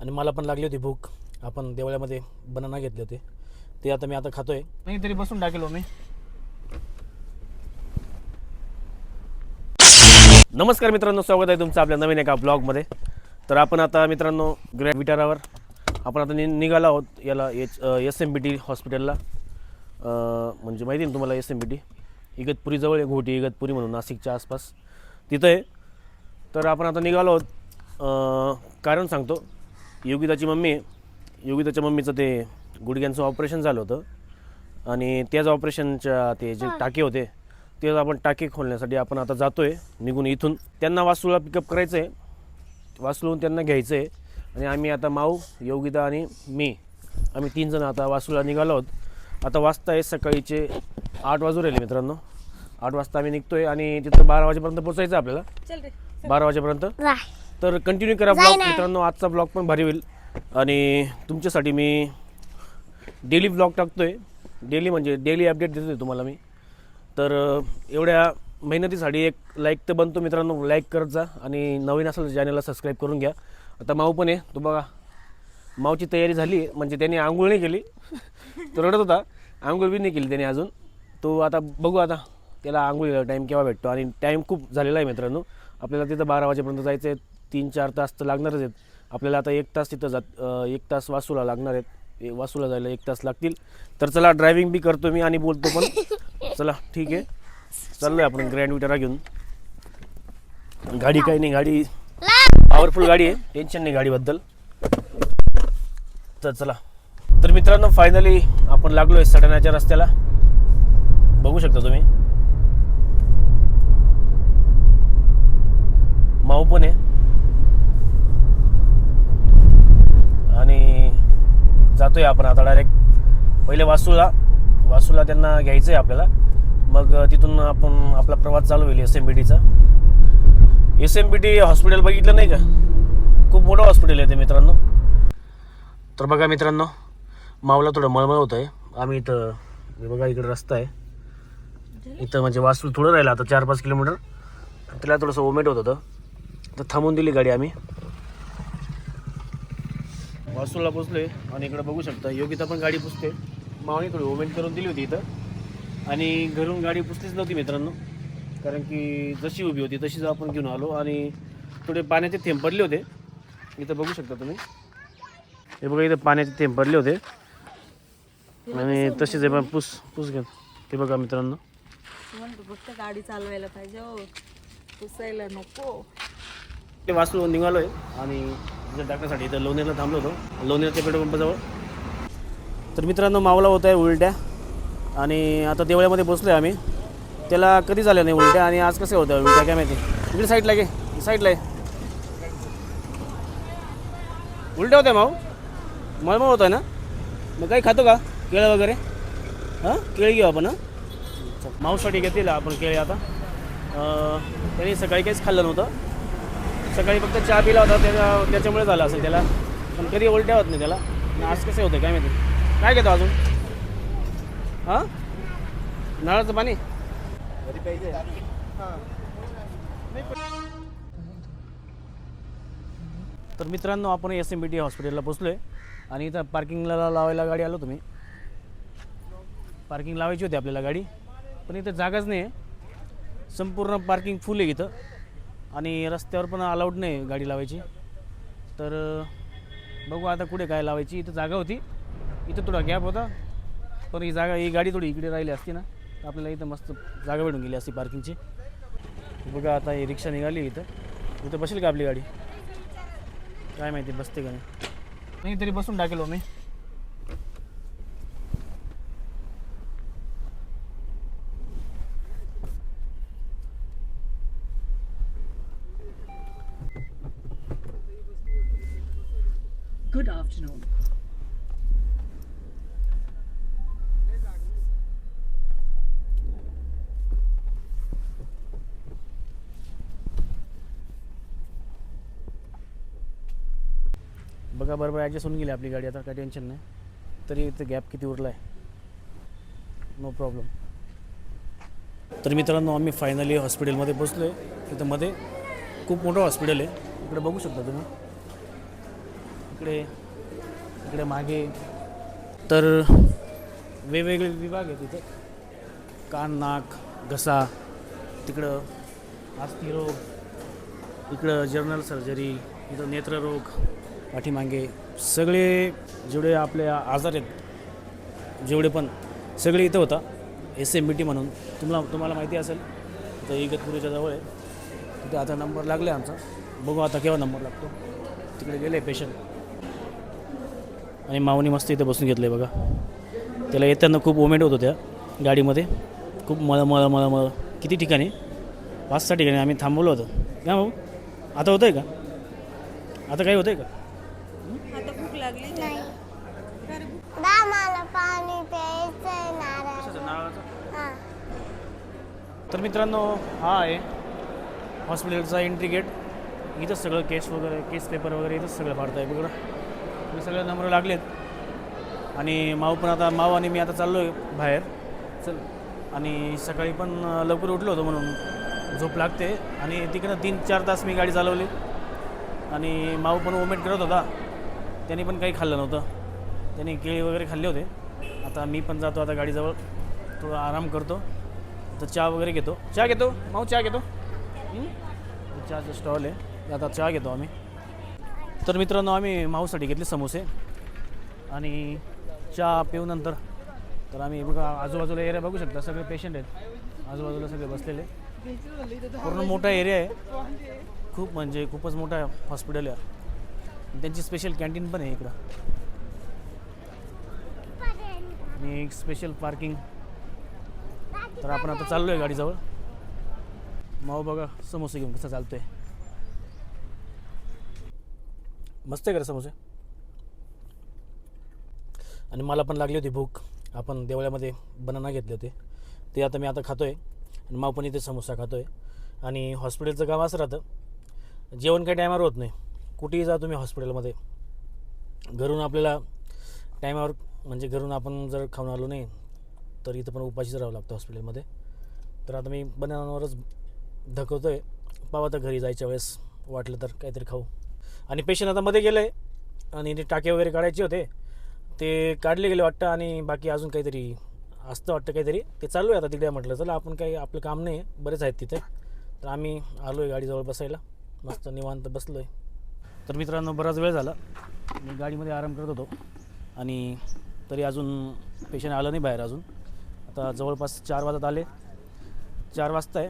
आणि मला पण लागली होती भूक. आपण देवळ्यामध्ये बनाना घेतले होते. ते आता मी आता खातोय. नाही तरी बसून टाकेलो मी. नमस्कार मित्रांनो स्वागत आहे तुमचं आपल्या नवीन एका ब्लॉगमध्ये. तर आपण आता मित्रांनो ग्रॅ विटारावर आपण आता नि निघालो आहोत याला H S M B T हॉस्पिटलला. म्हणजे माहिती ना तुम्हाला एस एम बी टी इगतपुरीजवळ आहे घोटी इगतपुरी म्हणून नाशिकच्या आसपास. तिथं आहे. तर आपण आता निघालो आहोत. कारण सांगतो. योगिताची मम्मी योगिताच्या मम्मीचं ते गुडघ्यांचं ऑपरेशन झालं होतं. आणि त्याच ऑपरेशनच्या ते जे टाके होते ते आपण टाके खोलण्यासाठी आपण आता जातो आहे निघून इथून. त्यांना वासूला पिकअप करायचं आहे वासुलून त्यांना घ्यायचं आहे आणि आम्ही आता माऊ योगिता आणि मी आम्ही तीन जण आता वासूला निघालो आहोत. आता वाजता आहे सकाळीचे आठ वाजू राहिले मित्रांनो. आठ वाजता आम्ही निघतो आहे आणि तिथं बारा वाजेपर्यंत पोचायचं आहे आपल्याला. बारा वाजेपर्यंत? राय तर कंटिन्यू करा ब्लॉग. मित्रांनो आजचा ब्लॉग पण भारी होईल. आणि तुमच्यासाठी मी डेली ब्लॉग टाकतोय. डेली म्हणजे डेली अपडेट देतोय तुम्हाला मी. तर एवढ्या मेहनतीसाठी एक लाईक तर बनतो मित्रांनो. लाईक करत जा आणि नवीन असेल तर चॅनलला सबस्क्राईब करून घ्या. आता माऊ पण आहे. तो बघा माऊची तयारी झाली. म्हणजे त्याने आंघोळ नाही केली. तो रडत होता. आंघोळ बी नाही केली त्याने अजून. तो आता बघू आता त्याला आंघोळीला टाईम केव्हा भेटतो. आणि टाईम खूप झालेला आहे मित्रांनो. आपल्याला तिथं बारा वाजेपर्यंत जायचं आहे तीन चार तास तर लागणारच आहेत. आपल्याला आता एक तास तिथं जात एक तास वासूला लागणार आहेत. वासूला जायला एक तास लागतील. तर चला ड्रायव्हिंग बी करतो मी आणि बोलतो पण. चला ठीक आहे. चाललोय आपण ग्रँड विटारा घेऊन. गाडी काही नाही गाडी पॉवरफुल गाडी आहे. टेन्शन नाही गाडीबद्दल. तर चला. तर मित्रांनो फायनली आपण लागलो आहे सटाण्याच्या रस्त्याला. बघू शकता तुम्ही. माऊ पण आहे आणि जातोय आपण आता डायरेक्ट पहिले वासूला वासूला त्यांना घ्यायचं आहे आपल्याला. मग तिथून आपण आपला प्रवास चालू होईल एस एम बी टीचा S M B T hospital बघितलं नाही का? खूप मोठं हॉस्पिटल आहे ते मित्रांनो. तर बघा मित्रांनो मावला थोडं मळमळ होत आहे आम्ही इथं बघा इकडे रस्ता आहे. इथं म्हणजे वासूल थोडं राहिलं आता चार पाच किलोमीटर. त्याला थोडंसं ओमेट होत होतं. तर थांबून दिली गाडी आम्ही. वासूला पोचलोय आणि इकडे बघू शकता योगिता पण गाडी पुसते. मावणी थोडी ओमेट करून दिली होती इथं. आणि घरून गाडी पुसलीच नव्हती मित्रांनो कारण की जशी उभी होती तशीच आपण घेऊन आलो आणि थोडे पाण्याचे थेंब पडले होते. इथं बघू शकता तुम्ही. हे बघा इथं पाण्याचे थेंब पडले होते. आणि तसेच हे बघा पुस पुस घ्या ते बघा मित्रांनो. फक्त गाडी चालवायला पाहिजे हो. पुसायला नको. ते वाचलो निघालोय आणि तिथं टाकण्यासाठी. इथं लोणेरला थांबलो होतो. लोणेरच्या पेट्रोल पंपाजवळ तर मित्रांनो मावला होत आहे उलट्या. आणि आता देवळ्यामध्ये बसलो आहे आम्ही. त्याला कधी झाल्या नाही उलट्या आणि आज कसे होत्या उलट्या काय माहिती? इकडे साईडला घे. साईडला आहे उलट्या होत्या माऊ मळमळ होत आहे ना? मग काही खातो का? केळं वगैरे? हां? केळी घेऊ आपण हां? माऊसाठी घेतील आपण केळी आता. त्यांनी सकाळी काहीच खाल्लं नव्हतं. सकाळी फक्त चहा पिला होता त्याच्या त्याच्यामुळे झालं असेल त्याला. पण कधी उलट्या होत नाही त्याला. आणि आज कसे होते काय माहिती? काय घेतो अजून? हां? नळाचं पाणी? तर मित्रांनो आपण एस एम बी टी हॉस्पिटलला पोचलो आहे आणि इथं पार्किंगला लावायला गाडी आलो तुम्ही. पार्किंग लावायची होती आपल्याला गाडी. पण इथं जागाच नाही आहे संपूर्ण पार्किंग फुल आहे इथं. आणि रस्त्यावर पण अलाउड नाही गाडी लावायची. तर बघू आता कुठे काय लावायची. इथं जागा होती. इथं थोडा गॅप होता. पण ही जागा ही गाडी थोडी इकडे राहिली असती ना आपल्याला इथं मस्त जागा भेटून गेली असती पार्किंगची बघा आता ही रिक्षा निघाली इथं. इथं बसेल का आपली गाडी? काय माहिती बसते का नाही? नाही तरी बसून टाकेलो हो मी. Good afternoon. बघा बरोबर ॲडजस्ट होऊन गेली आपली गाडी. आता काय टेन्शन नाही. तरी इथं गॅप किती उरला आहे नो प्रॉब्लेम तर मित्रांनो आम्ही फायनली हॉस्पिटलमध्ये पोचलो आहे तिथं मध्ये खूप मोठं हॉस्पिटल आहे. इकडे बघू शकता तुम्ही. इकडे इकडे मागे. तर वेगवेगळे विभाग आहेत तिथे कान नाक घसा तिकडं अस्थिरोग इकडं जर्नल सर्जरी इथं नेत्ररोग पाठीमागे. सगळे जेवढे आपले आजार आहेत जेवढे पण सगळे इथं होता. एस एम बी टी म्हणून. तुम्हाला तुम्हाला माहिती असेल तर इगतपुरीच्या जवळ आहे. तिथे आता नंबर लागला आहे आमचा. बघू आता केव्हा नंबर लागतो. तिकडे गेले पेशंट आणि माऊनी मस्त इथे बसून घेतलं आहे बघा. त्याला येताना खूप ओमेट होत होत्या गाडीमध्ये. खूप मळ मळ मळ मळ. किती ठिकाणी? पाच सहा ठिकाणी आम्ही थांबवलं होतं. का भाऊ? आता होतं आहे का? आता काही होतं आहे का? आता भूक लागली? दा मला पाणी प्यायचंय नारळ हा. तर मित्रांनो हा आहे हॉस्पिटलचा एंट्री गेट इथंच सगळं केस वगैरे केस पेपर वगैरे इथंच सगळं फाडतं आहे बघा. आम्ही सगळे नंबर लागलेत. आणि माऊ पण आता माऊ आणि मी आता चाललो आहे बाहेर. चल. आणि सकाळी पण लवकर उठलो होतो म्हणून झोप लागते. आणि तिकडं तीन चार तास मी गाडी चालवली. आणि माऊ पण ओमेट करत होता. त्यांनी पण काही खाल्लं नव्हतं. त्यांनी केळी वगैरे खाल्ले होते. आता मी पण जातो आता गाडीजवळ. थोडा आराम करतो. तर चहा वगैरे घेतो. चहा घेतो? माऊ चहा घेतो? चहाचं स्टॉल आहे. आता चहा घेतो आम्ही. तर मित्रांनो आम्ही माऊसाठी घेतले समोसे. आणि चहा पिऊनंतर तर आम्ही बघा आजूबाजूला एरिया बघू शकता सगळे पेशंट आहेत. आजूबाजूला सगळे बसलेले. पूर्ण मोठा एरिया आहे. खूप म्हणजे खूपच मोठा हॉस्पिटल आहे. त्यांची स्पेशल कॅन्टीन पण आहे इकडं. आणि एक स्पेशल पार्किंग तर आपण आता चाललो आहे गाडीजवळ. माऊ बघा समोसे घेऊन कसं चालतो आहे मस्त आहे का समोसे? आणि मला पण लागली होती भूक. आपण देवळ्यामध्ये बनाना घेतले होते. ते आता मी आता खातो आहे आणि माऊ पण इथे समोसा खातो आहे आणि हॉस्पिटलचं काम असं राहतं. जेवण काही टायमावर होत नाही. कुठेही जा तुम्ही हॉस्पिटलमध्ये घरून आपल्याला टायमावर म्हणजे घरून आपण जर खाऊन आलो नाही तर इथं पण उपाशीच राहावं लागतं हॉस्पिटलमध्ये तर आता मी बनानावरच धकवतो आहे पावा तर घरी जायच्या वेळेस वाटलं तर काहीतरी खाऊ. आणि पेशंट आता मध्ये गेलं. आहे आणि ते टाके वगैरे काढायचे होते. ते काढले गेले वाटतं आणि बाकी अजून काहीतरी असतं वाटतं काहीतरी. ते चालू आहे आता तिकडे म्हटलं चला आपण काही आपलं काम नाही बरेच आहेत तिथे. तर आम्ही आलो आहे गाडीजवळ बसायला. मस्त निवांत बसलो आहे तर मित्रांनो बराच वेळ झाला. मी गाडीमध्ये आराम करत होतो. आणि तरी अजून पेशंट आलं नाही बाहेर अजून. आता जवळपास चार वाजत आले. चार वाजता आहे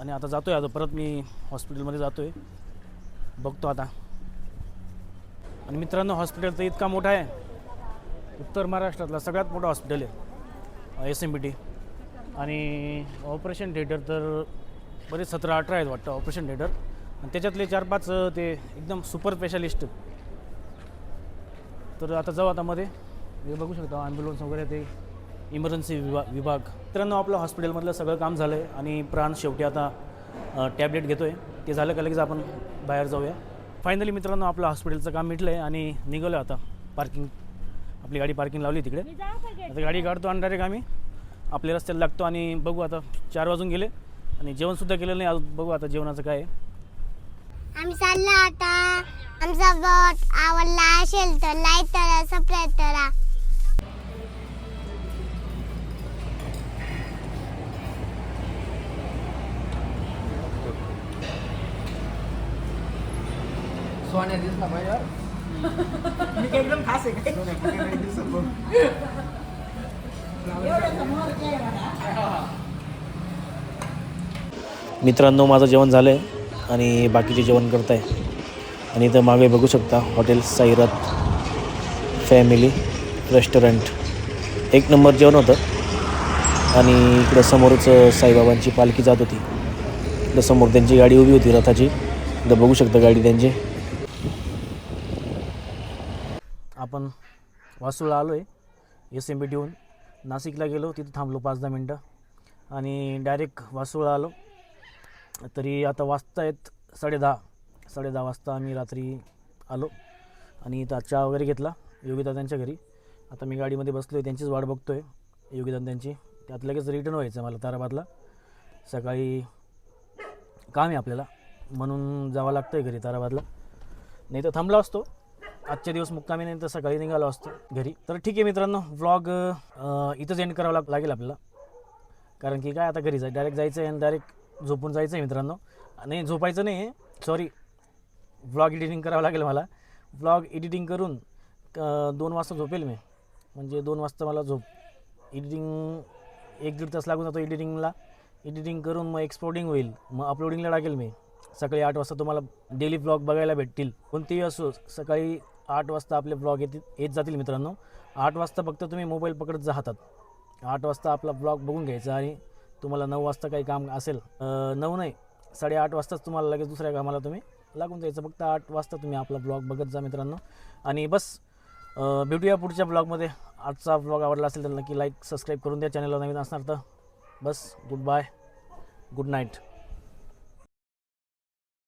आणि आता जातो आहे आता परत मी हॉस्पिटलमध्ये जातो आहे बघतो आता. आणि मित्रांनो हॉस्पिटल तर इतका मोठा आहे. उत्तर महाराष्ट्रातला सगळ्यात मोठा हॉस्पिटल आहे. एस एम बी टी आणि ऑपरेशन थिएटर तर बरेच सतरा अठरा आहेत वाटतं ऑपरेशन थिएटर आणि त्याच्यातले चार पाच ते एकदम सुपर स्पेशालिस्ट तर आता जाऊ आता मध्ये. हे बघू शकता ॲम्ब्युलन्स वगैरे ते इमर्जन्सी विभाग विभाग. मित्रांनो आपलं हॉस्पिटलमधलं सगळं काम झालं आहे आणि प्राण शेवटी आता टॅबलेट घेतो आहे ते झालं का लगेच आपण बाहेर जाऊया. फायनली मित्रांनो आपलं हॉस्पिटलचं काम मिटलं आहे आणि निघालो आता. पार्किंग आपली गाडी पार्किंग लावली तिकडे. आता गाडी काढतो आणि डायरेक्ट आम्ही. आपल्या रस्त्याला लागतो आणि बघू आता. चार वाजून गेले आणि जेवणसुद्धा केलेलं नाही. अजून बघू आता जेवणाचं काय आहे. आम्ही चाललो आता. आमचा बॉट आवडला असेल तर लाईक करा सबस्क्राईब करा. सोन्या दिसला पाहिजे मी एकदम खास आहे काय दिसत बघ मित्रांनो माझं जेवण झालं आहे आणि बाकीचे जेवण करत आहे आणि इथं मागे बघू शकता हॉटेल साईरात फॅमिली रेस्टॉरंट. एक नंबर जेवण होतं. आणि इकडं समोरच साईबाबांची पालखी जात होती. इकडं समोर त्यांची गाडी उभी होती रथाची. इथं बघू शकता गाडी त्यांची. आपण वासूला आलो आहे एस एम बी टीहून नाशिकला गेलो तिथं थांबलो पाच दहा मिनटं. आणि डायरेक्ट वासूळला आलो. तरी आता वाजता आहेत साडेदहा साडेदहा वाजता आम्ही रात्री आलो आणि इथं चहा वगैरे घेतला योगिता त्यांच्या घरी. आता मी गाडीमध्ये बसलो आहे त्यांचीच वाट बघतो आहे योगिता त्यांची त्यात लगेच रिटर्न व्हायचं मला ताराबादला. सकाळी काम आहे आपल्याला म्हणून जावं लागतं आहे घरी ताराबादला. नाही तर थांबला असतो. आजच्या दिवस मुक्कामी नाही तर सकाळी निघालो असतो घरी. तर ठीक आहे मित्रांनो व्लॉग इथंच एंड करावं लाग लागेल आपल्याला. कारण की काय आता घरी जाय डायरेक्ट जायचं आहे आणि डायरेक्ट झोपून जायचं आहे मित्रांनो. नाही झोपायचं नाही सॉरी व्लॉग एडिटिंग करावं लागेल मला. व्लॉग एडिटिंग करून दोन वाजता झोपेल मी. म्हणजे दोन वाजता मला झोप. एडिटिंग एक दीड तास लागून जातो एडिटिंगला एडिटिंग करून मग एक्सपोर्टिंग होईल. मग अपलोडिंगला टाकेल मी. सकाळी आठ वाजता तुम्हाला डेली ब्लॉग बघायला भेटतील. कोणतेही असो सकाळी आठ वाजता आपले ब्लॉग येतील येत जातील मित्रांनो. आठ वाजता फक्त तुम्ही मोबाईल पकडत जा हातात. आठ वाजता आपला ब्लॉग बघून घ्यायचा आणि तुम्हाला नऊ वाजता काही काम असेल नऊ नाही साडेआठ वाजताच तुम्हाला लगेच दुसऱ्या कामाला तुम्ही लागून जायचं. फक्त आठ वाजता तुम्ही आपला ब्लॉग बघत जा मित्रांनो. आणि बस भेटूया पुढच्या ब्लॉगमध्ये आजचा ब्लॉग आवडला असेल तर नक्की लाईक सबस्क्राईब करून द्या. चॅनलला नवीन असणार तर बस गुड बाय गुड नाईट